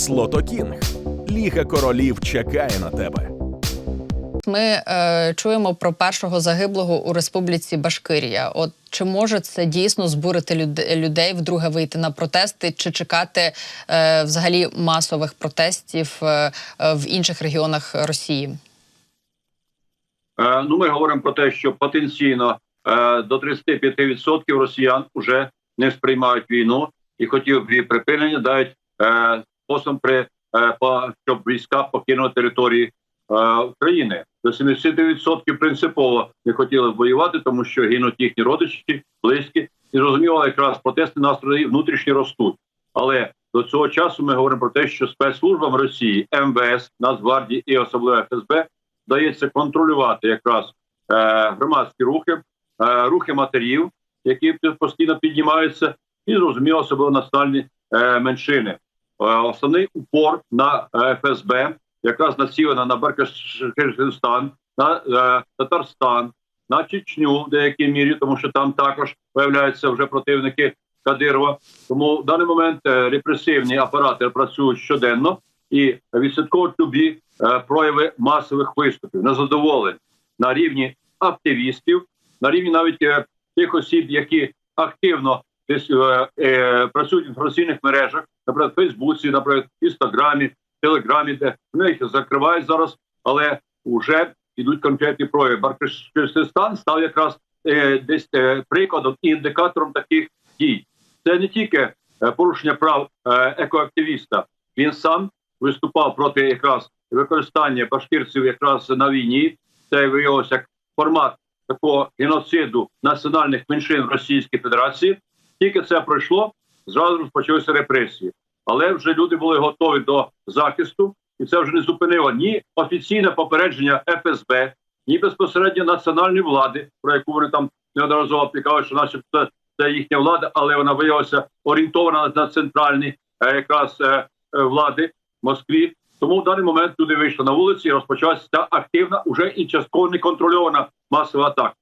Слото Кінг. Ліга королів чекає на тебе. Ми е, чуємо про першого загиблого у республіці Башкирія. От чи може це дійсно збурити люд- людей вдруге вийти на протести, чи чекати е, взагалі масових протестів е, е, в інших регіонах Росії? Е, Ну, ми говоримо про те, що потенційно е, до 35% росіян вже не сприймають війну і хотів б її припинення, дають е, спосіб при е, по, щоб війська покинули території е, України. До 70% принципово не хотіли воювати, тому що гинуть їхні родичі, близькі, і зрозуміло, якраз протестні настрої внутрішні ростуть. Але до цього часу ми говоримо про те, що спецслужбам Росії, МВС, Нацгвардії і особливо ФСБ вдається контролювати якраз е, громадські рухи, рухи матерів, які постійно піднімаються, і зрозуміло, особливо національні меншини. Е, основний упор на е, ФСБ якраз націлена на Баркашкирстан, на е, Татарстан, на Чечню в деякій мірі, тому що там також виявляються вже противники Кадирова. Тому в даний момент репресивні апарати працюють щоденно і відслідковують любі е, прояви масових виступів, незадоволень на рівні активістів, на рівні навіть тих осіб, які активно десь е, е, працюють в інформаційних мережах, наприклад, в Фейсбуці, наприклад, в Інстаграмі, Телеграмі, де вони їх закривають зараз, але вже йдуть конкретні прояви. Баркистан став якраз е, десь е, прикладом і індикатором таких дій. Це не тільки е, порушення прав е, екоактивіста. Він сам виступав проти якраз використання башкирців якраз на війні. Це виявилося як формат такого геноциду національних меншин в Російській Федерації. Тільки це пройшло, зразу розпочалися репресії. Але вже люди були готові до захисту, і це вже не зупинило ні офіційне попередження ФСБ, ні безпосередньо національної влади, про яку вони там неодноразово пікали, що начебто це їхня влада, але вона виявилася орієнтована на центральні е, якраз е, е, влади в Москві. Тому в даний момент люди вийшли на вулиці і розпочалася ця активна, уже і частково неконтрольована масова атака.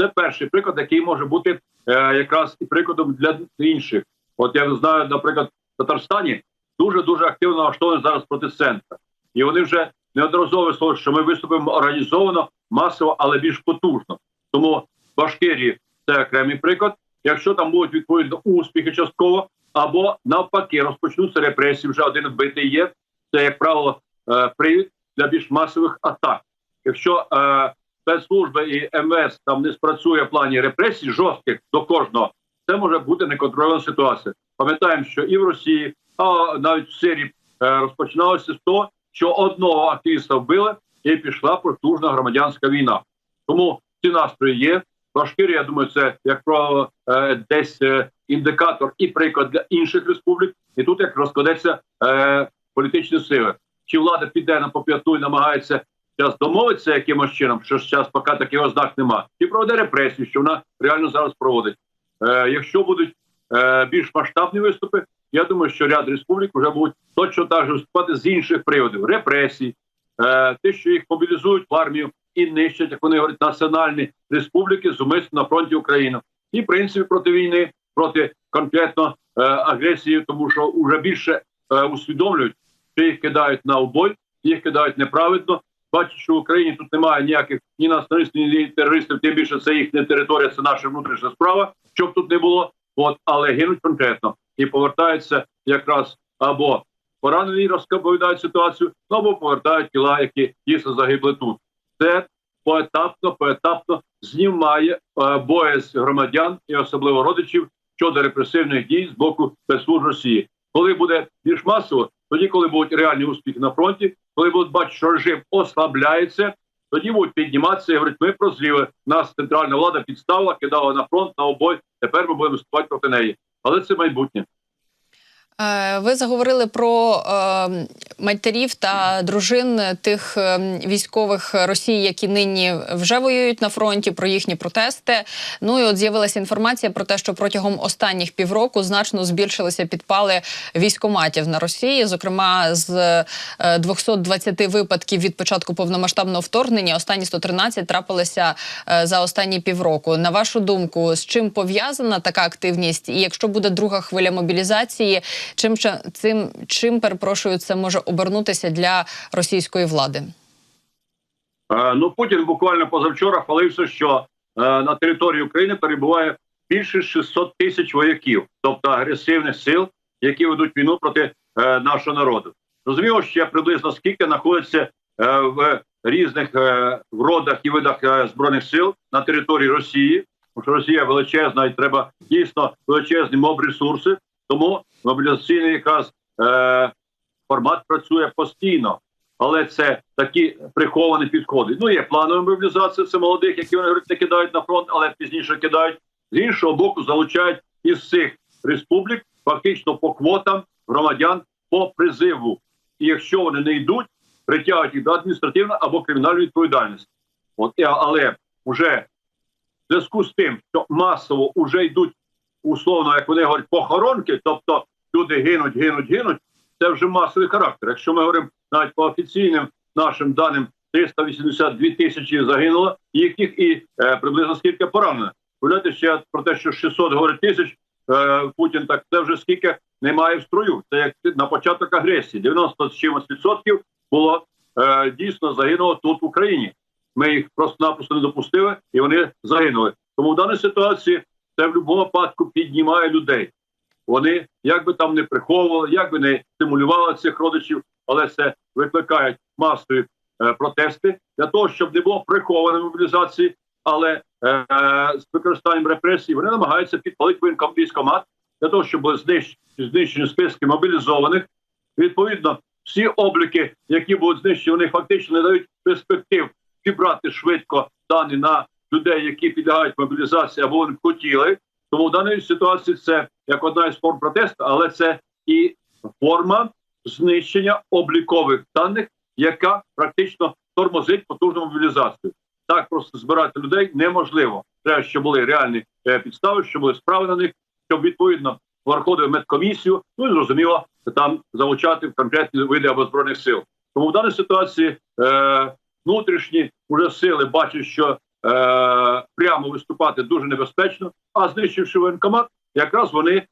Це перший приклад, який може бути е, якраз і прикладом для інших. От я знаю, наприклад, в Татарстані дуже дуже активно налаштовані зараз проти центра, і вони вже неодноразово висловлюють, що ми виступимо організовано, масово, але більш потужно. Тому Башкирії це окремий приклад. Якщо там будуть відповідно успіхи частково, або навпаки розпочнуться репресії, вже один вбитий є. Це як правило е, привід для більш масових атак. Якщо е, спецслужби і МВС там не спрацює в плані репресій жорстких до кожного, це може бути неконтрольована ситуація. Пам'ятаємо, що і в Росії, а навіть в Сирії е, розпочиналося з того, що одного активіста вбили, і пішла потужна громадянська війна. Тому ці настрої є. Башкирія, я думаю, це як правило е, десь е, індикатор і приклад для інших республік. І тут як розкладеться е, політичні сили. Чи влада піде на поп'яту і намагається зараз домовитися якимось чином, що ж зараз поки таких ознак нема, чи проведе репресію, що вона реально зараз проводить. Е, якщо будуть е, більш масштабні виступи, я думаю, що ряд республік вже будуть точно так же виступати з інших приводів репресій, е, те, що їх мобілізують в армію і нищать, як вони говорять, національні республіки зумисно на фронті України, і в принципі проти війни, проти конкретно е, агресії, тому що вже більше е, усвідомлюють, що їх кидають на обой, їх кидають неправедно. Бачать, що в Україні тут немає ніяких ні націоналістів, ні терористів, тим більше це їхня територія, це наша внутрішня справа, щоб тут не було. От, але гинуть конкретно і повертаються якраз або поранені розповідають ситуацію, ну, або повертають тіла, які дійсно загибли тут. Це поетапно, поетапно знімає е, боязнь громадян і особливо родичів щодо репресивних дій з боку спецслужб Росії. Коли буде більш масово, тоді, коли будуть реальні успіхи на фронті, коли будуть бачити, що режим ослабляється, тоді будуть підніматися і говорять, ми прозріли. Нас центральна влада підставила, кидала на фронт на обой. Тепер ми будемо виступати проти неї. Але це майбутнє. Е, Ви заговорили про е, матерів та дружин тих ем, військових Росії, які нині вже воюють на фронті, про їхні протести. Ну і от з'явилася інформація про те, що протягом останніх півроку значно збільшилися підпали військоматів на Росії. Зокрема, з е, 220 випадків від початку повномасштабного вторгнення останні 113 трапилися е, за останні півроку. На вашу думку, з чим пов'язана така активність? І якщо буде друга хвиля мобілізації, чим цим чим перепрошую, це може обернутися для російської влади? Е, Ну, Путін буквально позавчора хвалився, що е, на території України перебуває більше 600 тисяч вояків, тобто агресивних сил, які ведуть війну проти е, нашого народу. Розуміло, ще приблизно скільки знаходиться в різних родах і видах збройних сил на території Росії. Тому що Росія величезна і треба дійсно величезні моб ресурси. Тому мобілізаційний якраз е, формат працює постійно але це такі приховані підходи. Ну є планова мобілізація, це молодих, які вони говорять, не кидають на фронт, але пізніше кидають. З іншого боку, залучають із цих республік фактично по квотам громадян по призиву. І якщо вони не йдуть, притягують їх до адміністративної або кримінальної відповідальності. От але вже в зв'язку з тим, що масово вже йдуть условно, як вони говорять, похоронки, тобто люди гинуть, гинуть, гинуть. Це вже масовий характер. Якщо ми говоримо навіть по офіційним нашим даним 382 тисячі загинуло їхніх і е, приблизно скільки поранено. Уявляєте ще про те, що 600 говорить тисяч е, Путін, так це вже скільки немає в строю. Це як на початок агресії. 90 з чимось відсотків було е, дійсно загинуло тут в Україні. Ми їх просто-напросто не допустили, і вони загинули. Тому в даній ситуації це в будь-якому випадку піднімає людей. Вони як би там не приховували, як би не стимулювали цих родичів, але це викликають масові е, протести для того, щоб не було прихованої мобілізації, але е, з використанням репресій вони намагаються підпалити військомат для того, щоб були знищ- знищені списки мобілізованих. Відповідно, всі обліки, які будуть знищені, вони фактично не дають перспектив зібрати швидко дані на людей, які підлягають мобілізації або вони б хотіли. Тому в даній ситуації це як одна із форм протесту, але це і форма знищення облікових даних, яка практично тормозить потужну мобілізацію. Так просто збирати людей неможливо. Треба, щоб були реальні е, підстави, щоб були справи на них, щоб відповідно проходили медкомісію. Ну і зрозуміло, там залучати в конкретні види або збройних сил. Тому в даній ситуації е, внутрішні уже сили бачать, що прямо виступати дуже небезпечно, а знищивши воєнкомат, якраз вони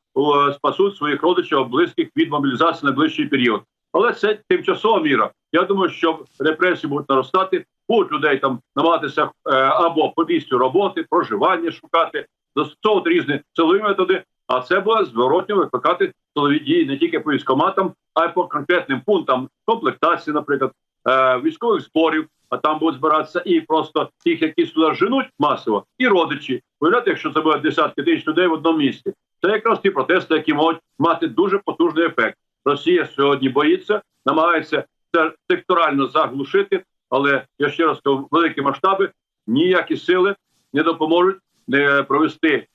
спасуть своїх родичів близьких від мобілізації на найближчий період. Але це тимчасова міра. Я думаю, що репресії будуть наростати, будуть людей там намагатися е, або по місцю роботи, проживання шукати, застосовувати різні силові методи. А це буде зворотньо викликати силові дії не тільки по військоматам, а й по конкретним пунктам комплектації, наприклад, е, військових зборів. А там будуть збиратися і просто тих, які сюди женуть масово, і родичі. Уявляєте, якщо це буде десятки тисяч людей в одному місці. Це якраз ті протести, які можуть мати дуже потужний ефект. Росія сьогодні боїться, намагається це секторально заглушити, але я ще раз кажу, великі масштаби ніякі сили не допоможуть не провести е,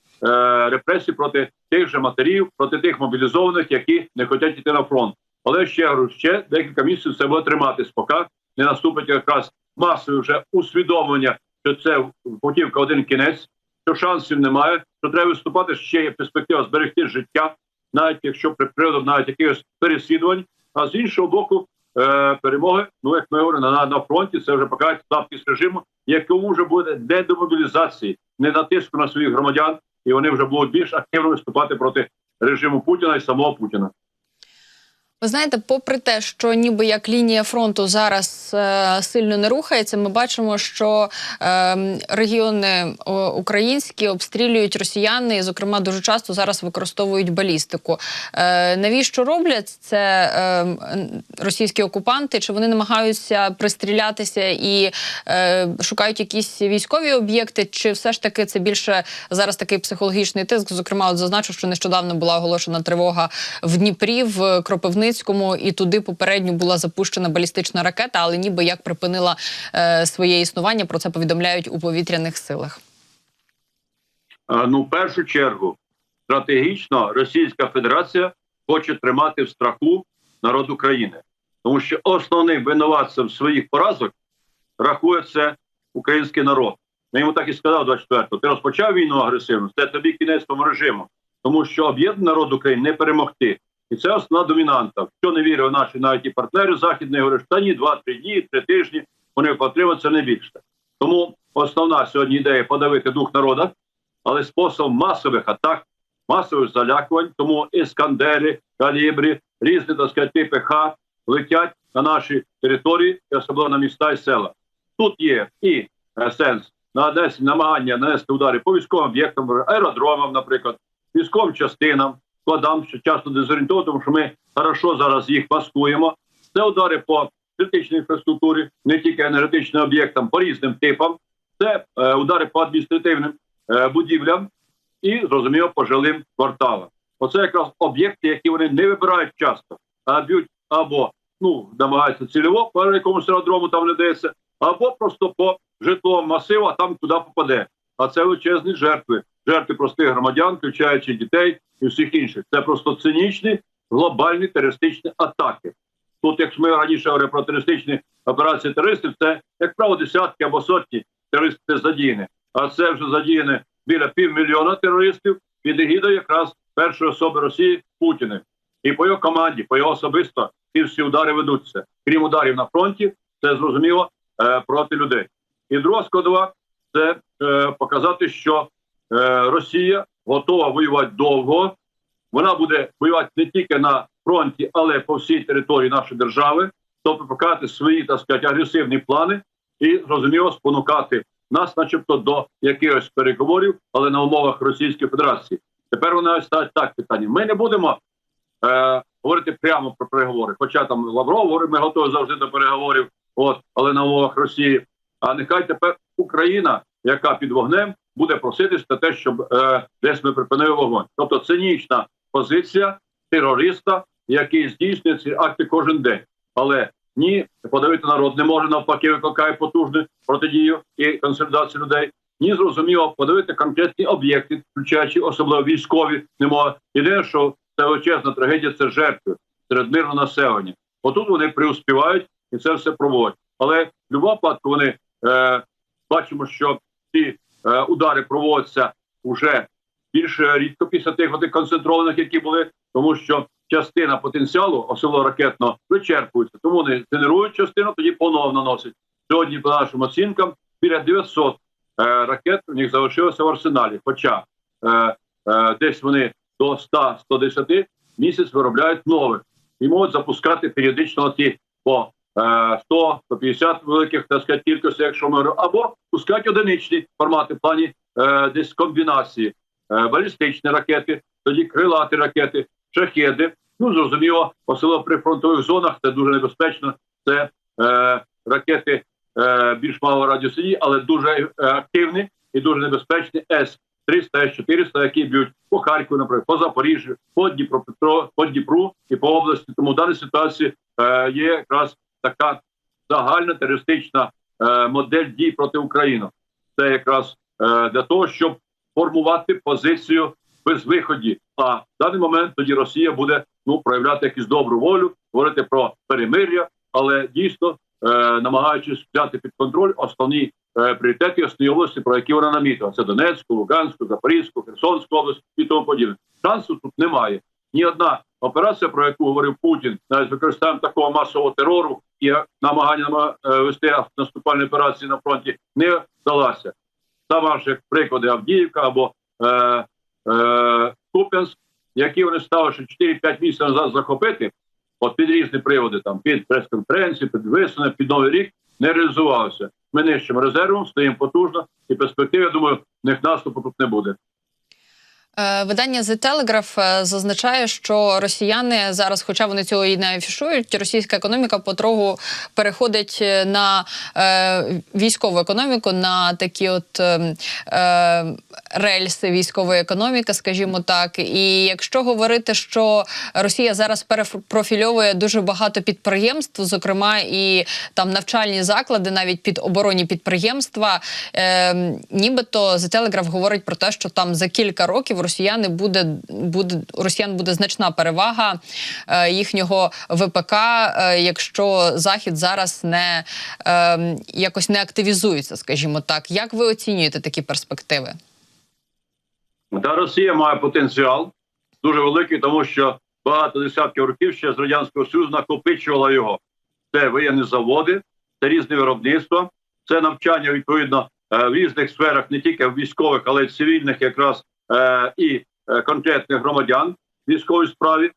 репресії проти тих же матерів, проти тих мобілізованих, які не хочуть йти на фронт. Але ще говорю, ще декілька місяців це буде триматись, поки не наступить якраз масове вже усвідомлення, що це путівка один кінець, що шансів немає, що треба виступати ще є перспектива зберегти життя, навіть якщо при приводом навіть якихось переслідувань. А з іншого боку, е, перемоги, ну як ми говоримо, на, на фронті це вже покажуть слабкість режиму, якому вже буде не до мобілізації, не натиску на своїх громадян, і вони вже будуть більш активно виступати проти режиму Путіна і самого Путіна. Ви знаєте, попри те, що ніби як лінія фронту зараз е, сильно не рухається, ми бачимо, що е, регіони українські обстрілюють росіяни, і, зокрема, дуже часто зараз використовують балістику. Е, навіщо роблять це е, російські окупанти? Чи вони намагаються пристрілятися і е, шукають якісь військові об'єкти? Чи все ж таки це більше зараз такий психологічний тиск? Зокрема, от зазначу, що нещодавно була оголошена тривога в Дніпрі, в Кропивницькому, і туди попередньо була запущена балістична ракета, але ніби як припинила е, своє існування. Про це повідомляють у повітряних силах. Ну, в першу чергу, стратегічно Російська Федерація хоче тримати в страху народ України. тому що основним винуватцем своїх поразок рахується український народ. Я йому так і сказав 24-го. Ти розпочав війну агресивну, це тобі кінець режиму, тому що об'єднаний народ України не перемогти. І це основна домінанта. Що не вірив наші навіть і партнери західні, говорять, та ні, два-три дні, три тижні вони потримаються не більше. Тому основна сьогодні ідея подавити дух народа, але способом масових атак, масових залякувань. Тому іскандери, калібрі, різні так сказати, типи ха летять на наші території, особливо на міста і села. Тут є і е, сенс нанесення намагання нанести удари по військовим об'єктам, аеродромам, наприклад, військовим частинам, складам, що часто дезорієнтовано, тому що ми хорошо зараз їх маскуємо. Це удари по критичній інфраструктурі, не тільки енергетичним об'єктам, по різним типам. Це е, удари по адміністративним е, будівлям і, зрозуміло, по жилим кварталам. Оце якраз об'єкти, які вони не вибирають часто, а б'ють або ну намагаються цільово по якомусь аеродрому там не дається, або просто по житловому масиву, а там куди попаде. А це величезні жертви, жертви простих громадян, включаючи дітей і всіх інших. Це просто цинічні глобальні терористичні атаки. Тут, як ми раніше говорили про терористичні операції терористів, це як правило десятки або сотні терористів задіяні. А це вже задіяне біля півмільйона терористів під егідою якраз першої особи Росії Путіним. І по його команді, по його особисто ці всі удари ведуться. Крім ударів на фронті, це зрозуміло е, проти людей. І друга складова це е, показати, що Росія готова воювати довго. Вона буде воювати не тільки на фронті, але по всій території нашої держави, тобто показати свої так сказати, агресивні плани і зрозуміло спонукати нас, начебто, до якихось переговорів, але на умовах Російської Федерації. Тепер вони ставить так питання. Ми не будемо е, говорити прямо про переговори. Хоча там Лавров говорить, ми готові завжди до переговорів, от але на умовах Росії. А нехай тепер Україна, яка під вогнем, буде проситись на те, щоб е, десь ми припинили вогонь. Тобто цинічна позиція терориста, який здійснює ці акти кожен день. Але ні, подавити народ не може навпаки, викликає потужну протидію і консолідацію людей. Ні, зрозуміло, подавити конкретні об'єкти, включаючи особливо військові, не може. Єдине, що це величезна трагедія, це жертви серед мирного населення. Отут вони преуспівають і це все проводять. Але в будь-якому випадку вони е, бачимо, що ці удари проводяться вже більш рідко після тих от концентрованих, які були, тому що частина потенціалу, особливо ракетно, вичерпується. Тому вони генерують частину, тоді поновно наносять. Сьогодні, по нашим оцінкам, біля 900 е, ракет у них залишилося в арсеналі. Хоча е, е, десь вони до 100-110 місяць виробляють нових і можуть запускати періодично ті по е, 100-150 великих так сказати, кількостей, якщо ми або пускати одиничні формати в плані е, десь комбінації, е, балістичні ракети, тоді крилаті ракети, шахеди. Ну зрозуміло, особливо при фронтових зонах це дуже небезпечно. Це е, ракети е, більш малого радіусу дії, але дуже е, активні і дуже небезпечні С 300 С-400, які б'ють по Харкову, наприклад, по Запоріжжю, по Дніпропетро, по Дніпру і по області. Тому в даній ситуації е, є якраз така загальна терористична е, модель дій проти України. Це якраз е, для того, щоб формувати позицію без виході. А в даний момент тоді Росія буде ну проявляти якусь добру волю, говорити про перемир'я, але дійсно е, намагаючись взяти під контроль основні е, пріоритети, основні області, про які вона намітила. Це Донецьку, Луганську, Запорізьку, Херсонську область і тому подібне. Шансу тут немає. Ні одна операція, про яку говорив Путін, навіть використанням такого масового терору і намагання е, вести наступальні операції на фронті, не вдалася. Саме ж як приклади Авдіївка або е, е, Куп'янськ, які вони стали ще 4-5 місяців назад захопити, от під різні приводи, там під прес-конференції, під висуне, під новий рік, не реалізувалося. Ми нижчим резервом, стоїмо потужно, і перспективи, я думаю, в них наступу тут не буде. Е, Видання The Telegraph е, зазначає, що росіяни зараз, хоча вони цього і не афішують, російська економіка потроху переходить е, на е, військову економіку, на такі от е, е, рельси військової економіки, скажімо так. І якщо говорити, що Росія зараз перепрофільовує дуже багато підприємств, зокрема і там навчальні заклади, навіть під оборонні підприємства, е, нібито The Telegraph говорить про те, що там за кілька років росіяни буде буде росіян буде значна перевага е, їхнього ВПК, е, якщо захід зараз не е, якось не активізується, скажімо так. Як ви оцінюєте такі перспективи? Та Росія має потенціал дуже великий, тому що багато десятків років ще з радянського союзу накопичувала його. Це воєнні заводи, це різне виробництво, це навчання відповідно е, в різних сферах, не тільки в військових, але й цивільних, якраз е, і е, конкретних громадян в військовій справі.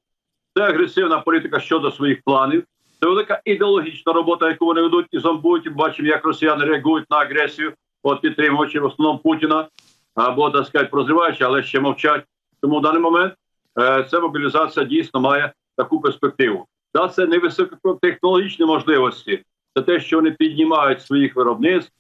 Це агресивна політика щодо своїх планів. Це велика ідеологічна робота, яку вони ведуть і зомбують. Бачимо, як росіяни реагують на агресію, от підтримуючи в основному Путіна або так сказати, прозріваючи, але ще мовчать. Тому в даний момент е, ця мобілізація дійсно має таку перспективу. Та це не високотехнологічні можливості, це те, що вони піднімають своїх виробництв,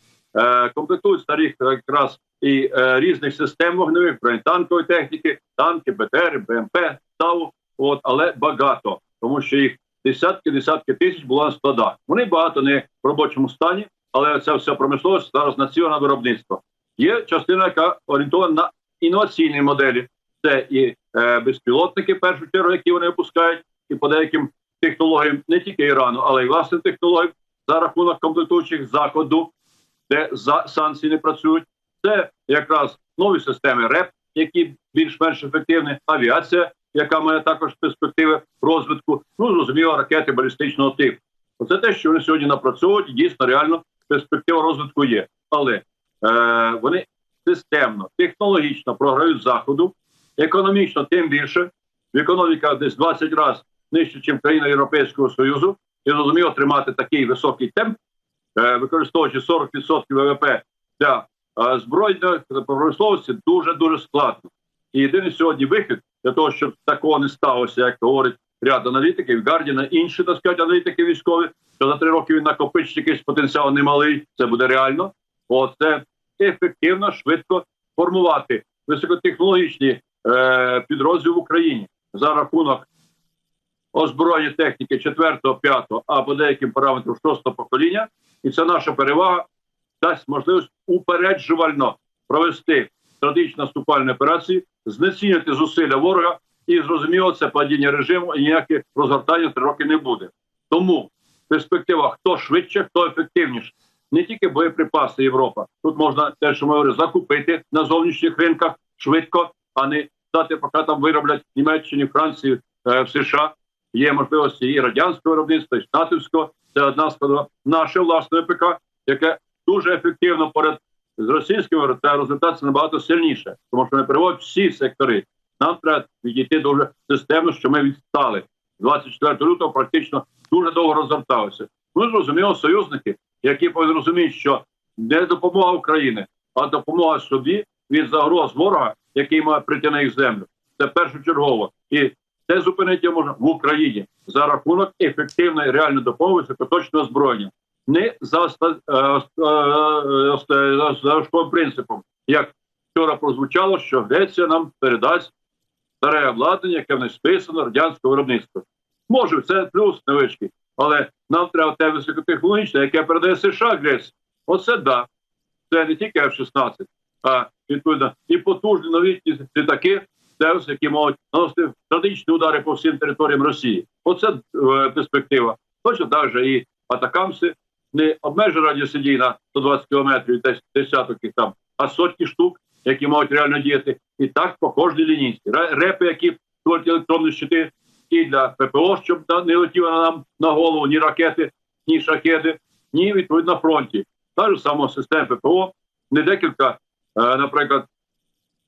комплектують старих якраз і е, різних систем вогневих, бронетанкової техніки, танки, БТР, БМП, САУ, от, але багато, тому що їх десятки, десятки тисяч було на складах. Вони багато не в робочому стані, але ця вся промисловість зараз націлена виробництво. Є частина, яка орієнтована на інноваційні моделі. Це і е, безпілотники, в першу чергу, які вони випускають, і по деяким технологіям не тільки Ірану, але й власним технологіям за рахунок комплектуючих заходу, де за санкції не працюють. Це якраз нові системи РЕП, які більш-менш ефективні, авіація, яка має також перспективи розвитку. Ну зрозуміло, ракети балістичного типу. Оце те, що вони сьогодні напрацьовують, і дійсно реально перспектива розвитку є. Але е, вони системно, технологічно програють заходу, економічно тим більше. Економіка десь 20 разів нижче, ніж країна Європейського Союзу, і зрозуміло тримати такий високий темп, використовуючи 40% ВВП для е, збройної промисловості, дуже дуже складно. І єдиний сьогодні вихід для того, щоб такого не сталося, як говорить ряд аналітиків, Гардіна, інші так сказати, аналітики військові, що за три роки він накопичить якийсь потенціал немалий, це буде реально. О, це ефективно, швидко формувати високотехнологічні е, підрозділи в Україні за рахунок озброєння техніки 4-го, 5-го, а по деяким параметрам 6-го покоління. І це наша перевага дасть можливість упереджувально провести стратегічні наступальні операції, знецінити зусилля ворога, і зрозуміло, це падіння режиму і ніяке розгортання три роки не буде. Тому перспектива хто швидше, хто ефективніше. Не тільки боєприпаси Європа. Тут можна те, що ми говорили, закупити на зовнішніх ринках швидко, а не дати, поки там вироблять Німеччині, Франції, е, в США. Є можливості і радянського виробництва, і натівського. Це одна складова. Наше власне ПК, яке дуже ефективно поряд з російським виробництвом, результат набагато сильніше, тому що ми переводять всі сектори. Нам треба відійти дуже системно, що ми відстали. 24 лютого практично дуже довго розгорталося. Ну зрозуміло, союзники, які розуміти, що не допомога України, а допомога собі від загроз ворога, який має прийти на їх землю. Це першочергово. І це зупинити можна в Україні за рахунок ефективної реальної допомоги високоточного озброєння. Не за ста- е, е, принципом, як вчора прозвучало, що Греція нам передасть старе обладнання, яке в них списано радянського виробництва. Може, це плюс невеличкий, але нам треба те високотехнологічне, яке передає США Греції. Оце да. Це не тільки F-16, а відповідно і потужні новітні літаки, ТЕВС, які можуть наносити стратегічні удари по всім територіям Росії. Оце е, перспектива. Точно так же і атакамси не обмежена радіосидій на 120 кілометрів, десь десяток їх там, а сотні штук, які можуть реально діяти. І так по кожній лінійці. Репи, які створюють електронні щити, і для ППО, щоб не летіло нам на голову ні ракети, ні шахеди, ні відповідно на фронті. Та ж сама система ППО, не декілька, е, наприклад,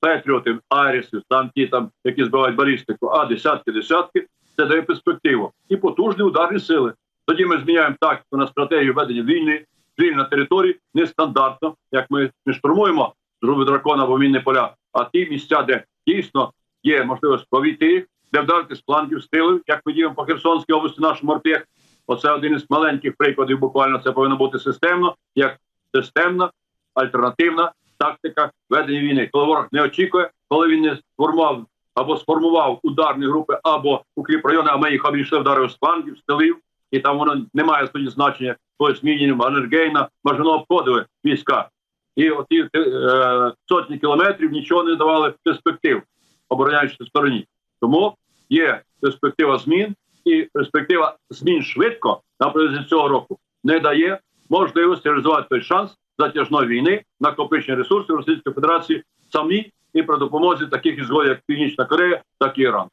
Петріотів, Арісів, там ті, там, які збивають балістику, а десятки, десятки, це дає перспективу. І потужні ударні сили. Тоді ми зміняємо тактику на стратегію ведення війни, війни на території нестандартно, як ми не штурмуємо зруби дракона або мінні поля, а ті місця, де дійсно є можливість повійти де вдарити з планків стилів, як ми діємо по Херсонській області, наш морпех. Оце один із маленьких прикладів. Буквально це повинно бути системно, як системна альтернативна тактика ведення війни. Коли ворог не очікує, коли він не сформував або сформував ударні групи, або укріп райони, а ми їх обійшли вдарив з флангів, з тилів, і там воно не має тоді значення, коли змінені Маннергейна, Мажино обходили війська. І оті е, сотні кілометрів нічого не давали перспектив. обороняючій стороні. Тому є перспектива змін, і перспектива змін швидко на протязі цього року не дає можливості реалізувати той шанс затяжної війни, накопичення ресурсів Російської Федерації самі і при допомозі таких ізгоїв, як Північна Корея, так і Іран.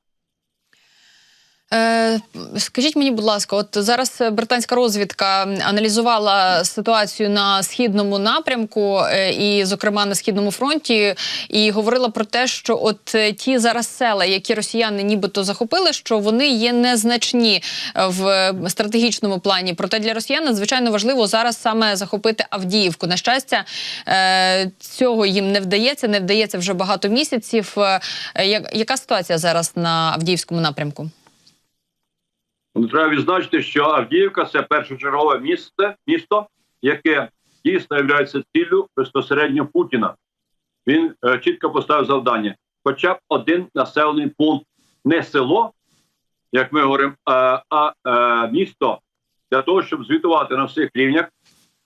Е, скажіть мені, будь ласка, от зараз британська розвідка аналізувала ситуацію на східному напрямку, е, і, зокрема, на східному фронті, і говорила про те, що от е, ті зараз села, які росіяни нібито захопили, що вони є незначні в стратегічному плані. Проте для росіян надзвичайно важливо зараз саме захопити Авдіївку. На щастя, цього їм не вдається, не вдається вже багато місяців. Яка ситуація зараз на Авдіївському напрямку? Ну, Треба відзначити, що Авдіївка це першочергове місце, місто, яке дійсно є ціллю безпосередньо Путіна. Він е, чітко поставив завдання. Хоча б один населений пункт, не село, як ми говоримо, а, а е, місто для того, щоб звітувати на всіх рівнях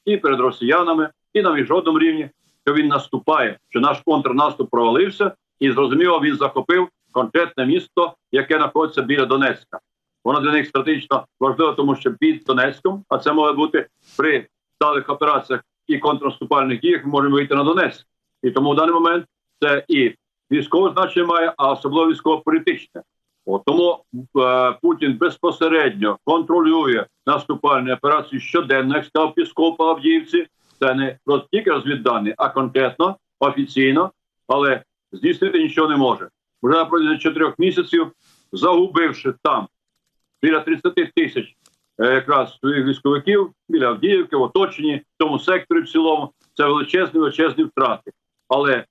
і перед росіянами, і на міжнародному рівні, що він наступає, що наш контрнаступ провалився, і зрозуміло, він захопив конкретне місто, яке знаходиться біля Донецька. Воно для них стратегічно важливо, тому що під Донецьком, а це може бути при сталих операціях і контрнаступальних діях, ми можемо вийти на Донецьк. І тому в даний момент це і військове значення має, а особливо військово-політичне. Тому е, Путін безпосередньо контролює наступальні операції щоденно, як сказав Пісков по Авдіївці. Це не просто тільки розвіддані, а конкретно, офіційно, але здійснити нічого не може. Вже протязі чотирьох місяців, загубивши там біля 30 тисяч е, якраз своїх військовиків біля Авдіївки, в оточенні, в цьому секторі в цілому, це величезні, величезні втрати. Але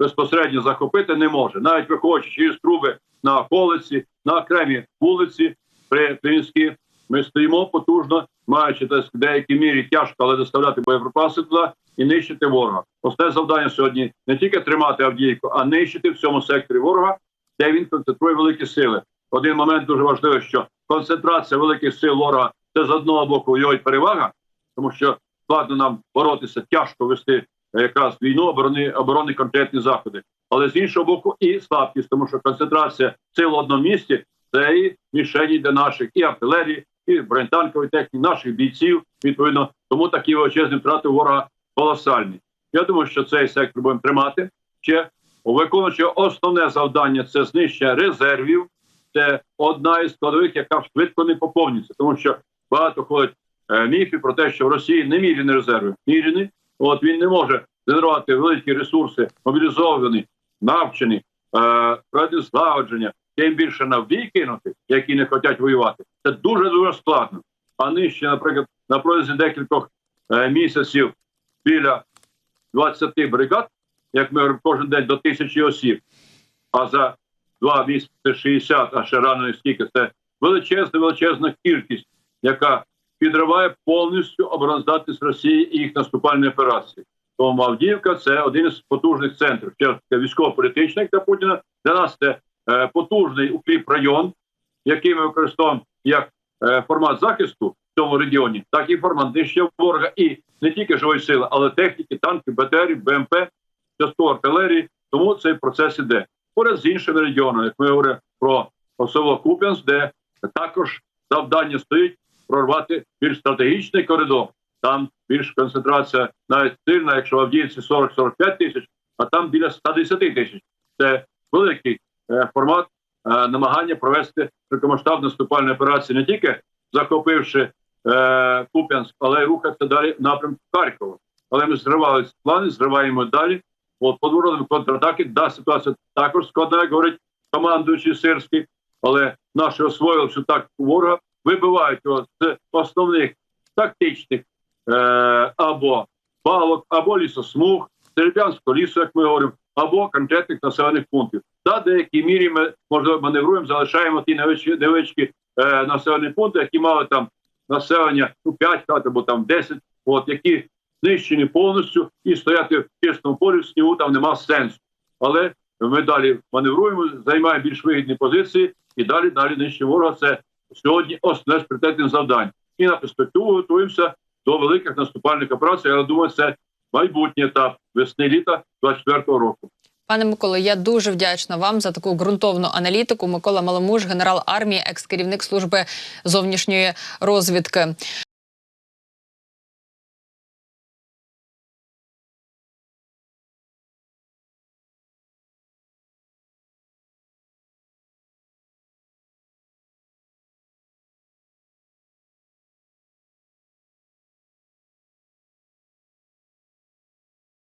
безпосередньо захопити не може. Навіть виходячи через труби на околиці, на окремі вулиці при Клінській, ми стоїмо потужно, маючи десь в деякій мірі тяжко, але доставляти боєприпаси туди і нищити ворога. Основне завдання сьогодні не тільки тримати Авдіївку, а нищити в цьому секторі ворога, де він концентрує великі сили. Один момент дуже важливий, що концентрація великих сил ворога це з одного боку його перевага, тому що складно нам боротися, тяжко вести е, якраз війну, оборони, оборони конкретні заходи. Але з іншого боку, і слабкість, тому що концентрація сил в одному місці це і мішені для наших і артилерії, і бронетанкової техніки, наших бійців. Відповідно, тому такі величезні втрати ворога колосальні. Я думаю, що цей сектор будемо тримати ще виконуючи основне завдання це знищення резервів. Це одна із складових, яка швидко не поповнюється, тому що багато ходять е, міфів про те, що в Росії не міряні резерви. Міряні, от він не може генерувати великі ресурси, мобілізовані, навчені, е, ради злагодження, тим більше на вбій які не хочуть воювати. Це дуже дуже складно. А нижче, наприклад, на протязі декількох е, місяців біля 20 бригад, як ми говоримо, кожен день до тисячі осіб, а за два місяці 60, а ще і стільки. Це величезна, величезна кількість, яка підриває повністю обороноздатність Росії і їх наступальні операції. Тому Авдіївка це один із потужних центрів. Це військово-політичний для Путіна. Для нас це е, потужний укріп район, який ми використовуємо як е, формат захисту в цьому регіоні, так і формат знищення ворога і не тільки живої сили, але техніки, танки, БТРів, БМП, частково артилерії. Тому цей процес іде поряд з іншими регіонами, як ми говоримо про особливо Куп'янськ, де також завдання стоїть прорвати більш стратегічний коридор. Там більш концентрація навіть сильна, якщо в Авдіївці 40-45 тисяч, а там біля 110 тисяч. Це великий е, формат е, намагання провести широкомасштабну наступальну операцію, не тільки захопивши е, Куп'янськ, але й рухатися далі в напрямку Харкова. Але ми зривали плани, зриваємо далі. От подворили контратаки, да, ситуація також складна, як говорить командуючий Сирський, але наші освоїли всю тактику ворога, вибивають його з основних тактичних е, або балок, або лісосмуг, Серебрянського лісу, як ми говоримо, або конкретних населених пунктів. Та деякій мірі ми можливо маневруємо, залишаємо ті невеличкі, невеличкі е, населені пункти, які мали там населення ну, 5 хат або там 10, от які знищені повністю і стояти в чистому полі в снігу там нема сенсу. Але ми далі маневруємо, займаємо більш вигідні позиції і далі далі нищимо ворога. Це сьогодні основне з пріоритетних завдань. І на перспективу готуємося до великих наступальних операцій. Я думаю, це майбутній етап весни літа 24-го року. Пане Миколо, я дуже вдячна вам за таку ґрунтовну аналітику. Микола Маломуж, генерал армії, екс-керівник служби зовнішньої розвідки.